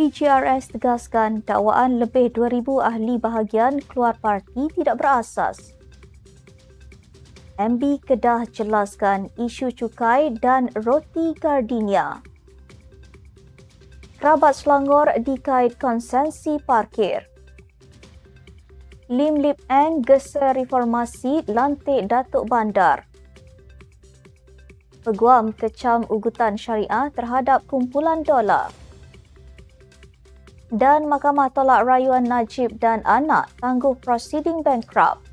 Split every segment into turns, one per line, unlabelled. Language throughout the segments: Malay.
PGRS tegaskan dakwaan lebih 2,000 ahli bahagian keluar parti tidak berasas. MB Kedah jelaskan isu cukai dan roti Gardenia. Kerabat Selangor dikait konsensi parkir. Lim Lip N gesa reformasi lantik Datuk Bandar. Peguam kecam ugutan syariah terhadap kumpulan dolar dan Mahkamah tolak rayuan Najib dan anak tangguh proceeding bankrupt.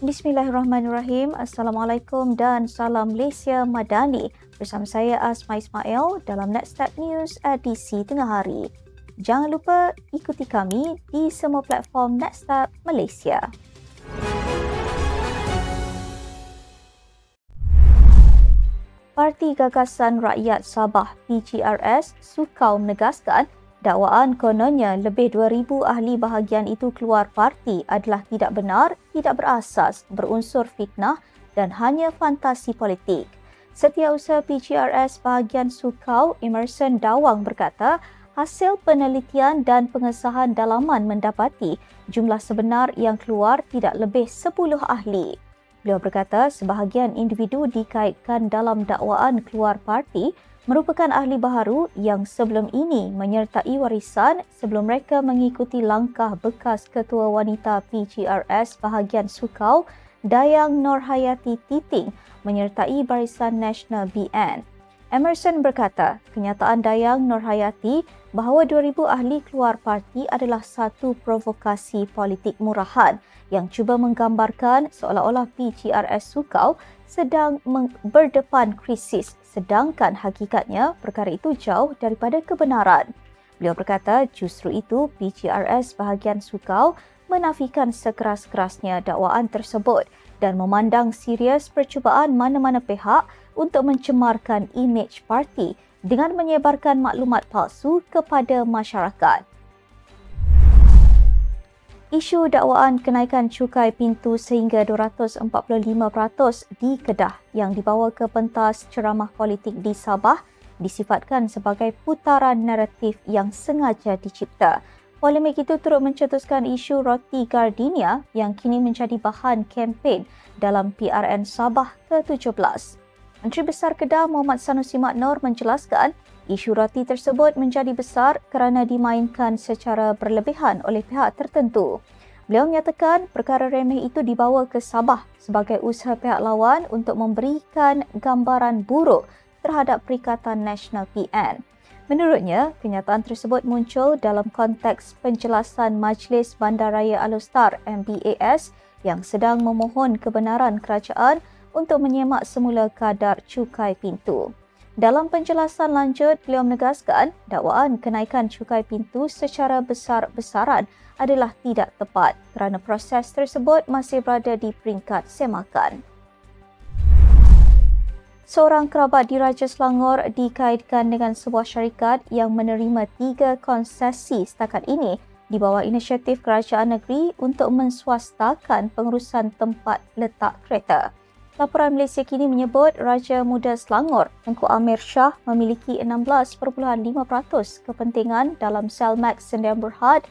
Bismillahirrahmanirrahim. Assalamualaikum dan salam Malaysia Madani. Bersama saya Asma Ismail dalam Next Step News edisi tengah hari. Jangan lupa ikuti kami di semua platform Next Step Malaysia. Parti Gagasan Rakyat Sabah PGRS sukau menegaskan dakwaan kononnya lebih 2000 ahli bahagian itu keluar parti adalah tidak benar, tidak berasas, berunsur fitnah dan hanya fantasi politik. Setiausaha PGRS bahagian Sukau, Emerson Dawang berkata, hasil penelitian dan pengesahan dalaman mendapati jumlah sebenar yang keluar tidak lebih 10 ahli. Beliau berkata sebahagian individu dikaitkan dalam dakwaan keluar parti merupakan ahli baharu yang sebelum ini menyertai warisan sebelum mereka mengikuti langkah bekas Ketua Wanita PGRS bahagian Sukau, Dayang Norhayati Titing menyertai Barisan Nasional BN. Emerson berkata, kenyataan Dayang Norhayati bahawa 2000 ahli keluar parti adalah satu provokasi politik murahan yang cuba menggambarkan seolah-olah PGRS Sukau sedang berdepan krisis sedangkan hakikatnya perkara itu jauh daripada kebenaran. Beliau berkata justru itu PGRS bahagian Sukau menafikan sekeras-kerasnya dakwaan tersebut dan memandang serius percubaan mana-mana pihak untuk mencemarkan imej parti dengan menyebarkan maklumat palsu kepada masyarakat. Isu dakwaan kenaikan cukai pintu sehingga 245% di Kedah yang dibawa ke pentas ceramah politik di Sabah disifatkan sebagai putaran naratif yang sengaja dicipta. Polemik itu turut mencetuskan isu roti gardenia yang kini menjadi bahan kempen dalam PRN Sabah ke-17. Menteri Besar Kedah Muhammad Sanusi Maknor menjelaskan isu roti tersebut menjadi besar kerana dimainkan secara berlebihan oleh pihak tertentu. Beliau menyatakan perkara remeh itu dibawa ke Sabah sebagai usaha pihak lawan untuk memberikan gambaran buruk terhadap Perikatan Nasional PN. Menurutnya, kenyataan tersebut muncul dalam konteks penjelasan Majlis Bandaraya Alustar MBAS yang sedang memohon kebenaran kerajaan untuk menyemak semula kadar cukai pintu. Dalam penjelasan lanjut, beliau menegaskan dakwaan kenaikan cukai pintu secara besar-besaran adalah tidak tepat kerana proses tersebut masih berada di peringkat semakan. Seorang kerabat di Raja Selangor dikaitkan dengan sebuah syarikat yang menerima tiga konsesi setakat ini di bawah inisiatif kerajaan negeri untuk menswastakan pengurusan tempat letak kereta. Laporan Malaysia kini menyebut Raja Muda Selangor, Tengku Amir Shah memiliki 16.5% kepentingan dalam Selmax Sendian Berhad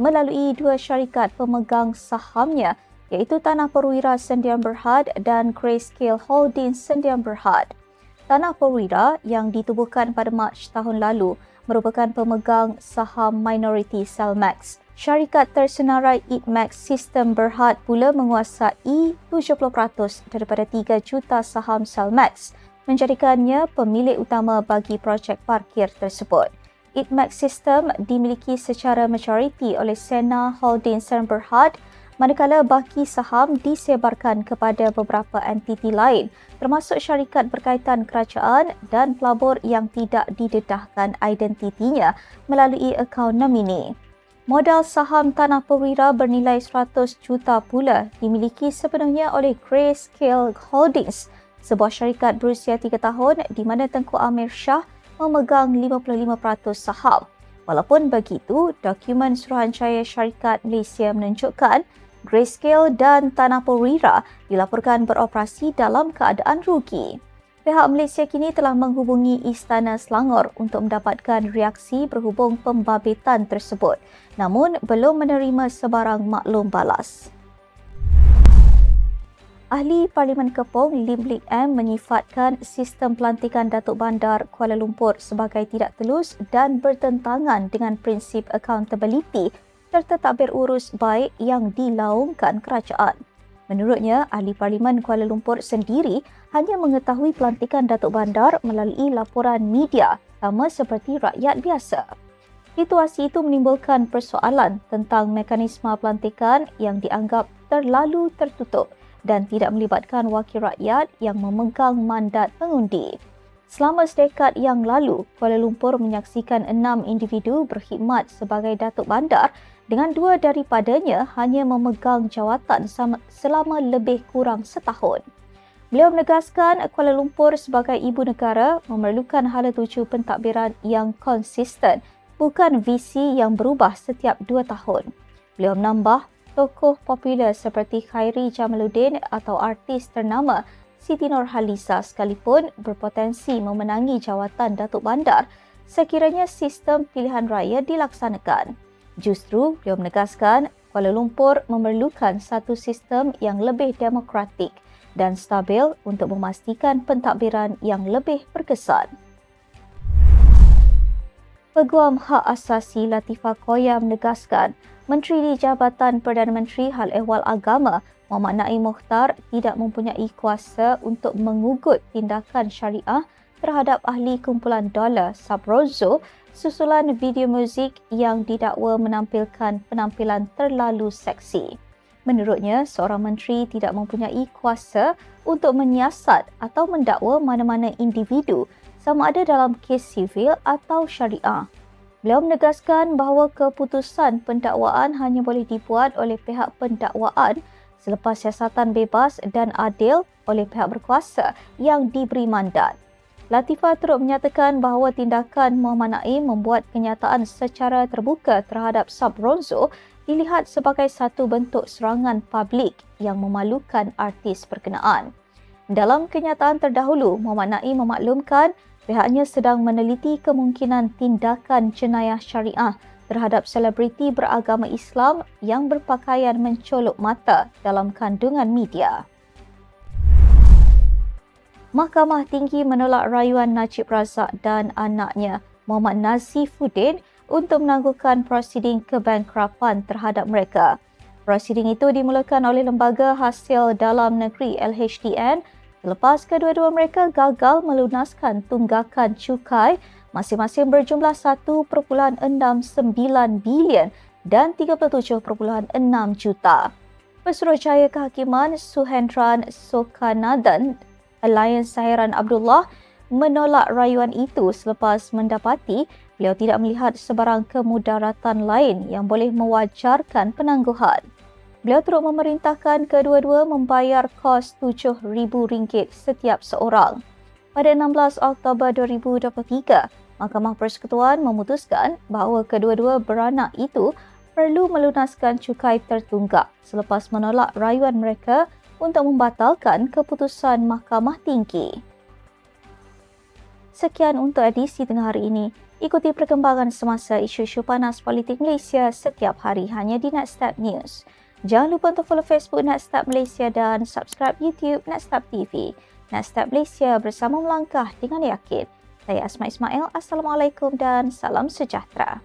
melalui dua syarikat pemegang sahamnya iaitu Tanah Perwira Sendian Berhad dan Grayscale Holdings Sendian Berhad. Tanah Perwira yang ditubuhkan pada Mac tahun lalu merupakan pemegang saham minoriti Selmax. Syarikat tersenarai EatMax System Berhad pula menguasai 70% daripada 3 juta saham Salmax, menjadikannya pemilik utama bagi projek parkir tersebut. EatMax System dimiliki secara majoriti oleh Sena Holdings Berhad manakala baki saham disebarkan kepada beberapa entiti lain termasuk syarikat berkaitan kerajaan dan pelabur yang tidak didedahkan identitinya melalui akaun nomini. Modal saham Tanah Perwira bernilai 100 juta pula dimiliki sepenuhnya oleh Grayscale Holdings, sebuah syarikat berusia 3 tahun di mana Tengku Amir Shah memegang 55% saham. Walaupun begitu, dokumen Suruhanjaya Syarikat Malaysia menunjukkan Grayscale dan Tanah Perwira dilaporkan beroperasi dalam keadaan rugi. Pihak Malaysia kini telah menghubungi Istana Selangor untuk mendapatkan reaksi berhubung pembabitan tersebut namun belum menerima sebarang maklum balas. Ahli Parlimen Kepong Lim Lik M menyifatkan sistem pelantikan Datuk Bandar Kuala Lumpur sebagai tidak telus dan bertentangan dengan prinsip accountability serta takbir urus baik yang dilaungkan kerajaan. Menurutnya, Ahli Parlimen Kuala Lumpur sendiri hanya mengetahui pelantikan Datuk Bandar melalui laporan media sama seperti rakyat biasa. Situasi itu menimbulkan persoalan tentang mekanisme pelantikan yang dianggap terlalu tertutup dan tidak melibatkan wakil rakyat yang memegang mandat mengundi. Selama sedekad yang lalu, Kuala Lumpur menyaksikan enam individu berkhidmat sebagai Datuk Bandar dengan dua daripadanya hanya memegang jawatan selama lebih kurang setahun. Beliau menegaskan Kuala Lumpur sebagai ibu negara memerlukan hala tuju pentadbiran yang konsisten, bukan visi yang berubah setiap dua tahun. Beliau menambah tokoh popular seperti Khairi Jamaluddin atau artis ternama Siti Nurhaliza sekalipun berpotensi memenangi jawatan Datuk Bandar sekiranya sistem pilihan raya dilaksanakan. Justru, beliau menegaskan Kuala Lumpur memerlukan satu sistem yang lebih demokratik dan stabil untuk memastikan pentadbiran yang lebih berkesan. Peguam Hak Asasi Latifah Koya menegaskan Menteri di Jabatan Perdana Menteri Hal Ehwal Agama Muhammad Naim Mukhtar tidak mempunyai kuasa untuk mengugut tindakan syariah terhadap ahli kumpulan dolar Sabrozo susulan video muzik yang didakwa menampilkan penampilan terlalu seksi. Menurutnya, seorang menteri tidak mempunyai kuasa untuk menyiasat atau mendakwa mana-mana individu sama ada dalam kes sivil atau syariah. Beliau menegaskan bahawa keputusan pendakwaan hanya boleh dibuat oleh pihak pendakwaan selepas siasatan bebas dan adil oleh pihak berkuasa yang diberi mandat. Latifah turut menyatakan bahawa tindakan Muhammad Naim membuat kenyataan secara terbuka terhadap Sabronzo dilihat sebagai satu bentuk serangan publik yang memalukan artis berkenaan. Dalam kenyataan terdahulu, Muhammad Naim memaklumkan pihaknya sedang meneliti kemungkinan tindakan jenayah syariah terhadap selebriti beragama Islam yang berpakaian mencolok mata dalam kandungan media. Mahkamah Tinggi menolak rayuan Najib Razak dan anaknya Muhammad Nazifuddin untuk menangguhkan prosiding kebankrapan terhadap mereka. Prosiding itu dimulakan oleh Lembaga Hasil Dalam Negeri LHDN Selepas kedua-dua mereka gagal melunaskan tunggakan cukai masing-masing berjumlah 1.69 bilion dan 37.6 juta. Pesuruhjaya Kehakiman Suhendran Sokanadan Alliance Sahiran Abdullah menolak rayuan itu selepas mendapati beliau tidak melihat sebarang kemudaratan lain yang boleh mewajarkan penangguhan. Beliau turut memerintahkan kedua-dua membayar kos RM7,000 setiap seorang. Pada 16 Oktober 2023, Mahkamah Persekutuan memutuskan bahawa kedua-dua beranak itu perlu melunaskan cukai tertunggak selepas menolak rayuan mereka untuk membatalkan keputusan Mahkamah Tinggi. Sekian untuk edisi tengah hari ini. Ikuti perkembangan semasa isu-isu panas politik Malaysia setiap hari hanya di Nextstep News. Jangan lupa untuk follow Facebook Nextstep Malaysia dan subscribe YouTube Nextstep TV. Nextstep Malaysia bersama melangkah dengan yakin. Saya Asma Ismail. Assalamualaikum dan salam sejahtera.